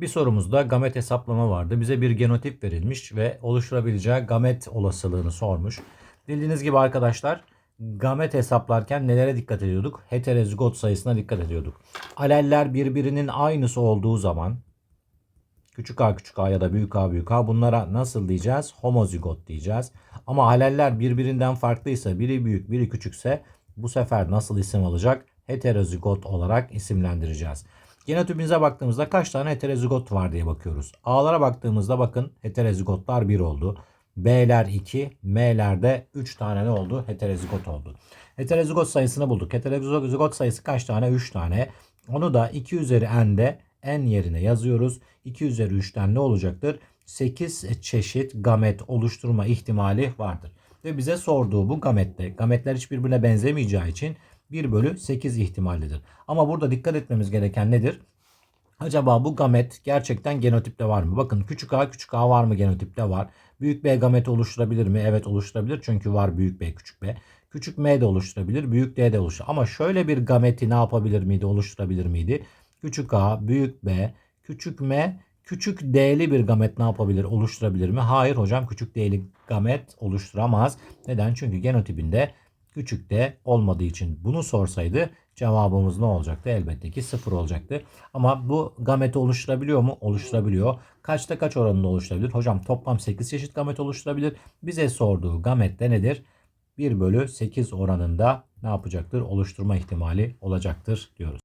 Bir sorumuzda gamet hesaplama vardı. Bize bir genotip verilmiş ve oluşturabileceği gamet olasılığını sormuş. Bildiğiniz gibi arkadaşlar gamet hesaplarken nelere dikkat ediyorduk? Heterozigot sayısına dikkat ediyorduk. Aleller birbirinin aynısı olduğu zaman küçük a küçük a ya da büyük a büyük a bunlara nasıl diyeceğiz? Homozigot diyeceğiz. Ama aleller birbirinden farklıysa biri büyük biri küçükse bu sefer nasıl isim alacak? Heterozigot olarak isimlendireceğiz. Genotipimize baktığımızda kaç tane heterozigot var diye bakıyoruz. A'lara baktığımızda bakın heterozigotlar 1 oldu. B'ler 2, M'lerde 3 tane ne oldu? Heterozigot oldu. Heterozigot sayısını bulduk. Heterozigot sayısı kaç tane? 3 tane. Onu da 2 üzeri n'de n yerine yazıyoruz. 2 üzeri 3'ten ne olacaktır? 8 çeşit gamet oluşturma ihtimali vardır. Ve bize sorduğu bu gamette, gametler hiç birbirine benzemeyeceği için 1 bölü 8 ihtimallidir. Ama burada dikkat etmemiz gereken nedir? Acaba bu gamet gerçekten genotipte var mı? Bakın küçük a küçük a var mı genotipte var. Büyük B gameti oluşturabilir mi? Evet oluşturabilir çünkü var büyük B küçük B. Küçük M de oluşturabilir, büyük D de oluşturabilir. Ama şöyle bir gameti ne yapabilir miydi, oluşturabilir miydi? Küçük a, büyük B, küçük M, küçük D'li bir gamet ne yapabilir, oluşturabilir mi? Hayır hocam küçük D'li gamet oluşturamaz. Neden? Çünkü genotipinde küçük D olmadığı için bunu sorsaydı cevabımız ne olacaktı? Elbette ki sıfır olacaktı. Ama bu gameti oluşturabiliyor mu? Oluşturabiliyor. Kaçta kaç oranında oluşturabilir? Hocam toplam 8 çeşit gamet oluşturabilir. Bize sorduğu gamet de nedir? 1 bölü 8 oranında ne yapacaktır? Oluşturma ihtimali olacaktır diyoruz.